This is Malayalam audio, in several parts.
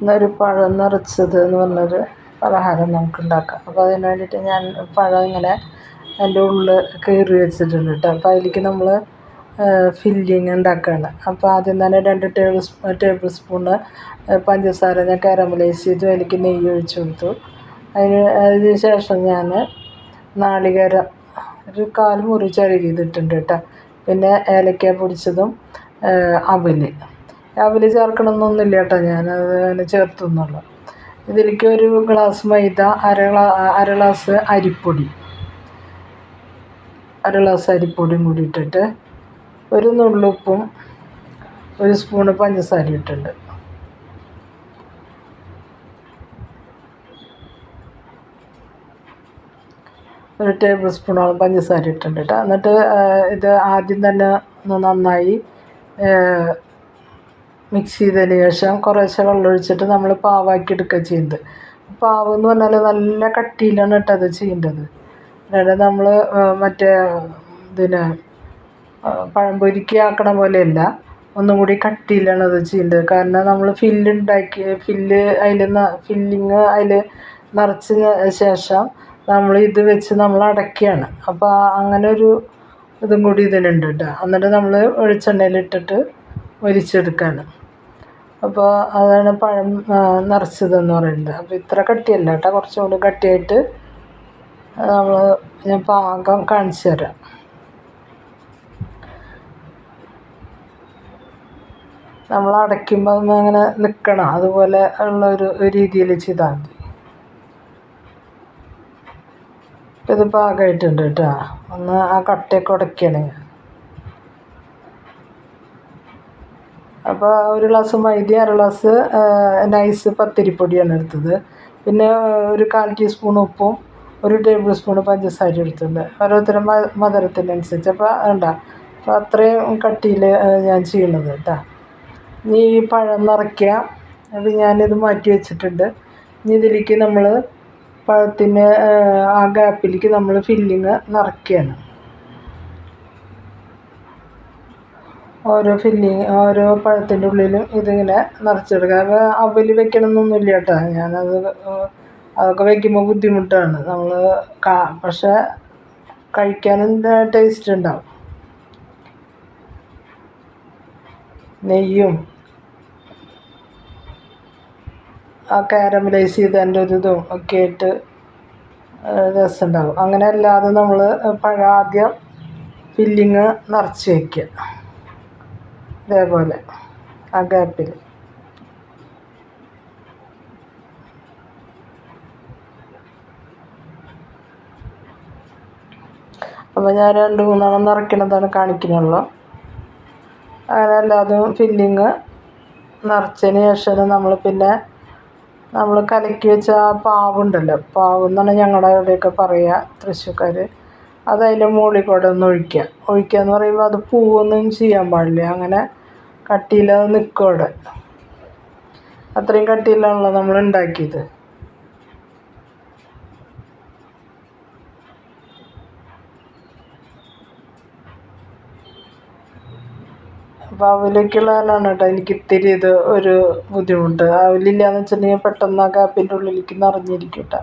ഇന്നൊരു പഴം നിറച്ചത് എന്ന് പറഞ്ഞൊരു പലഹാരം നമുക്ക് ഉണ്ടാക്കാം അപ്പോൾ അതിന് വേണ്ടിയിട്ട് ഞാൻ പഴം ഇങ്ങനെ അതിന്റെ ഉള്ളിൽ കീറി വെച്ചിട്ടുണ്ട് കേട്ടോ. അപ്പോൾ അതിലേക്ക് നമ്മൾ ഫില്ലിങ് ഉണ്ടാക്കുകയാണ് അപ്പോൾ ആദ്യം തന്നെ രണ്ട് ടേബിൾ സ്പൂ ടേബിൾ സ്പൂണ് പഞ്ചസാര ഞാൻ കാരമലൈസ് ചെയ്തു അതിലേക്ക് നെയ്യ് ഒഴിച്ചു കൊടുത്തു. അതിന് അതിന് ശേഷം ഞാൻ നാളികേരം ഒരു കാൽ മുറി ചിരകിയതിട്ടുണ്ട് കേട്ടോ. പിന്നെ ഏലക്ക പൊടിച്ചതും അവൽ അവൽ ചേർക്കണമെന്നൊന്നുമില്ല കേട്ടോ ഞാനത് അങ്ങനെ ചേർത്തെന്നുള്ളൂ ഇതിലേക്ക് ഒരു ഗ്ലാസ് മൈദ അര ഗ്ലാ അര ഗ്ലാസ് അരിപ്പൊടി. അര ഗ്ലാസ് അരിപ്പൊടിയും കൂടി ഇട്ടിട്ട് ഒരു നുള്ളുപ്പും ഒരു സ്പൂണ് പഞ്ചസാരയും ഇട്ടിട്ടുണ്ട്. ഒരു ടേബിൾ സ്പൂണോളം പഞ്ചസാര ഇട്ടിട്ടുണ്ട് എന്നിട്ട് ഇത് ആദ്യം തന്നെ ഒന്ന് നന്നായി മിക്സ് ചെയ്തതിന് ശേഷം കുറേശ്ശെ വെള്ളമൊഴിച്ചിട്ട് നമ്മൾ പാവാക്കി എടുക്കുക ചെയ്യുന്നത് പാവ് എന്ന് പറഞ്ഞാൽ നല്ല കട്ടിയിലാണ് കേട്ടോ അത് ചെയ്യേണ്ടത്. അല്ലാതെ നമ്മൾ മറ്റേ ഇതിന് പഴംപൊരിക്ക് ആക്കണ പോലെയല്ല ഒന്നും കൂടി കട്ടിയിലാണ് അത് ചെയ്യേണ്ടത്. കാരണം നമ്മൾ ഫില്ല് ഉണ്ടാക്കി ഫില്ല് അതിൽ ഫില്ലിങ് അതിൽ നിറച്ച ശേഷം നമ്മൾ ഇത് വെച്ച് നമ്മൾ അടയ്ക്കുകയാണ്. അപ്പോൾ അങ്ങനെ ഒരു ഇതും കൂടി ഇതിലുണ്ട് കേട്ടോ. എന്നിട്ട് നമ്മൾ വെളിച്ചെണ്ണയിലിട്ടിട്ട് മൊരിച്ചെടുക്കുകയാണ് അപ്പോൾ അതാണ് പഴം നിറച്ചതെന്ന് പറയുന്നത്. അപ്പോൾ ഇത്ര കട്ടിയല്ല കേട്ടോ. കുറച്ചും കൂടി കട്ടിയായിട്ട് നമ്മൾ ഞാൻ പാകം കാണിച്ചു തരാം. നമ്മൾ അടയ്ക്കുമ്പോൾ അങ്ങനെ നിൽക്കണം അതുപോലെ ഉള്ള ഒരു രീതിയിൽ ചെയ്താൽ മതി. ഇത് പാകമായിട്ടുണ്ട് കേട്ടോ. ഒന്ന് ആ കട്ടയൊക്കെ ഉടയ്ക്കണം അപ്പോൾ ഒരു ഗ്ലാസ് മൈദ അര ഗ്ലാസ് നൈസ് പത്തിരിപ്പൊടിയാണ് എടുത്തത്. പിന്നെ ഒരു കാൽ ടീസ്പൂൺ ഉപ്പും ഒരു ടേബിൾ സ്പൂൺ പഞ്ചസാര എടുത്തിട്ടുണ്ട്. ഓരോരുത്തരുടെ മ മധുരത്തിനനുസരിച്ച്. അപ്പോൾ വേണ്ട. അപ്പോൾ അത്രയും കട്ടിയിൽ ഞാൻ ചെയ്യണത് കേട്ടോ. ഇനി ഈ പഴം നിറയ്ക്കുക. അത് ഞാനിത് മാറ്റി വെച്ചിട്ടുണ്ട്. ഇനി ഇതിലേക്ക് നമ്മൾ പഴത്തിന് ആ ഗ്യാപ്പിലേക്ക് നമ്മൾ ഫില്ലിങ് നിറയ്ക്കുകയാണ്. ഓരോ ഫില്ലിങ് ഓരോ പഴത്തിന്റെ ഉള്ളിലും ഇതിങ്ങനെ നിറച്ചെടുക്കുക അത് അവൽ വെക്കണമെന്നൊന്നുമില്ല കേട്ടോ. ഞാനത് അതൊക്കെ വെക്കുമ്പോൾ ബുദ്ധിമുട്ടാണ്. നമ്മൾ കാ പക്ഷേ കഴിക്കാനും ടേസ്റ്റ് ഉണ്ടാവും. നെയ്യും ആ കാരമലൈസ് ചെയ്തതിന്റെ ഒരു ഇതും ഒക്കെ ആയിട്ട് രസമുണ്ടാവും. അങ്ങനെ അല്ലാതെ നമ്മൾ പഴം ആദ്യം ഫില്ലിങ് നിറച്ച് വയ്ക്കുക ഇതേപോലെ ആ ഗ്യാപ്പിൽ അപ്പോൾ ഞാൻ രണ്ട് മൂന്നെണ്ണം നിറയ്ക്കണതാണ് കാണിക്കുന്നുള്ളൂ. അങ്ങനെ എല്ലാതും ഫില്ലിങ് നിറച്ചതിന് ശേഷം നമ്മൾ പിന്നെ നമ്മൾ കലക്കി വെച്ച ആ പാവുണ്ടല്ലോ. പാവ് എന്നാണ് ഞങ്ങളുടെ അവിടെയൊക്കെ പറയുക തൃശ്ശൂർക്കാർ അത് അതിന്റെ മുകളിൽ കൂടെ ഒന്ന് ഒഴിക്കുക. ഒഴിക്കുക എന്ന് പറയുമ്പോൾ അത് പൂവൊന്നും ചെയ്യാൻ പാടില്ല. അങ്ങനെ കട്ടിയിൽ അത് അത്രയും കട്ടിയിലാണല്ലോ നമ്മൾ ഉണ്ടാക്കിയത്. അപ്പോൾ അവലേക്കുള്ളതാണ് കേട്ടോ എനിക്ക് ഇത്തിരി ഇത് ഒരു ബുദ്ധിമുട്ട്. അവലില്ലാന്ന് വെച്ചിട്ടുണ്ടെങ്കിൽ പെട്ടെന്ന് ആ കാപ്പിന്റെ ഉള്ളിലേക്ക് നിറഞ്ഞിരിക്കും കേട്ടോ.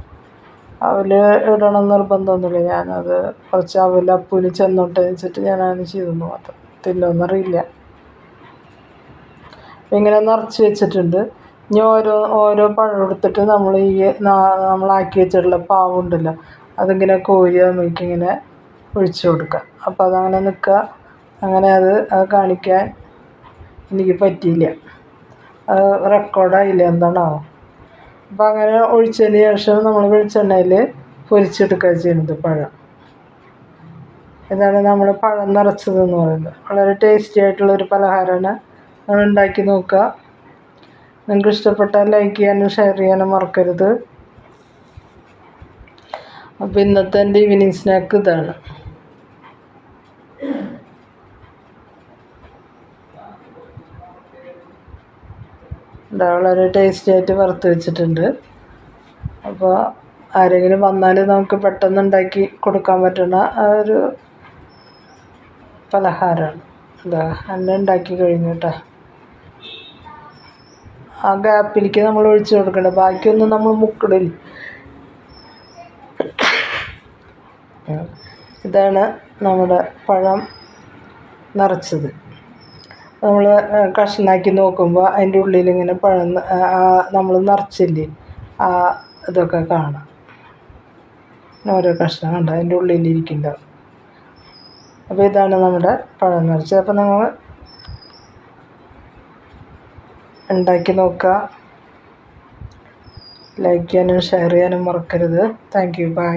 അവൽ ഇടണം നിർബന്ധമൊന്നുമില്ല. ഞാനത് കുറച്ച് അവൽ അപ്പൂന് ചെന്നോട്ടെ വെച്ചിട്ട് ഞാനങ്ങനെ ചെയ്തെന്ന് മാത്രം. തിന്നുമെന്നറിയില്ല ഇങ്ങനെ നിറച്ച് വെച്ചിട്ടുണ്ട്. ഇനി ഓരോ ഓരോ പഴം എടുത്തിട്ട് നമ്മൾ ഈ നമ്മളാക്കി വെച്ചിട്ടുള്ള പാവുണ്ടല്ലോ അതിങ്ങനെ കോരി നമുക്കിങ്ങനെ ഒഴിച്ച് കൊടുക്കുക. അപ്പോൾ അതങ്ങനെ നിൽക്കുക. അങ്ങനെ അത് അത് കാണിക്കാൻ എനിക്ക് പറ്റിയില്ല. അത് റെക്കോർഡായില്ല എന്താണാവോ? അപ്പോൾ അങ്ങനെ ഒഴിച്ചതിന് ശേഷം നമ്മൾ വെളിച്ചെണ്ണയിൽ പൊരിച്ചെടുക്കുക ചെയ്യുന്നത് പഴം. ഇതാണ് നമ്മൾ പഴം നിറച്ചതെന്ന് പറയുന്നത്. വളരെ ടേസ്റ്റി ആയിട്ടുള്ളൊരു പലഹാരമാണ്. നിങ്ങൾ ഉണ്ടാക്കി നോക്കുക. നിങ്ങൾക്ക് ഇഷ്ടപ്പെട്ടാൽ ലൈക്ക് ചെയ്യാനും ഷെയർ ചെയ്യാനും മറക്കരുത്. അപ്പോൾ ഇന്നത്തെ എന്റെ ഈവനിങ് സ്നാക്ക് ഇതാണ്. ഇതാ വളരെ ടേസ്റ്റി ആയിട്ട് വറുത്ത് വെച്ചിട്ടുണ്ട്. അപ്പോൾ ആരെങ്കിലും വന്നാൽ നമുക്ക് പെട്ടെന്ന് ഉണ്ടാക്കി കൊടുക്കാൻ പറ്റുന്ന ആ ഒരു പലഹാരമാണ് എന്താ എന്നെ ഉണ്ടാക്കി കഴിഞ്ഞു കേട്ടോ ആ ഗ്യാപ്പിലേക്ക് നമ്മൾ ഒഴിച്ചു കൊടുക്കണം ബാക്കിയൊന്നും നമ്മൾ മുക്കിടില്ല. ഇതാണ് നമ്മുടെ പഴം നിറച്ചത്. നമ്മൾ കഷ്ണമാക്കി നോക്കുമ്പോൾ അതിന്റെ ഉള്ളിൽ ഇങ്ങനെ പഴം നമ്മൾ നിറച്ചില്ലേ ആ ഇതൊക്കെ കാണാം. ഓരോ കഷ്ണം കണ്ട അതിന്റെ ഉള്ളിലിരിക്കുന്നുണ്ടാവും അപ്പോൾ ഇതാണ് നമ്മുടെ പഴം നിറച്ചത്. അപ്പോൾ നിങ്ങൾ ഉണ്ടാക്കി നോക്കുക ലൈക്ക് ചെയ്യാനും ഷെയർ ചെയ്യാനും മറക്കരുത്. Thank you by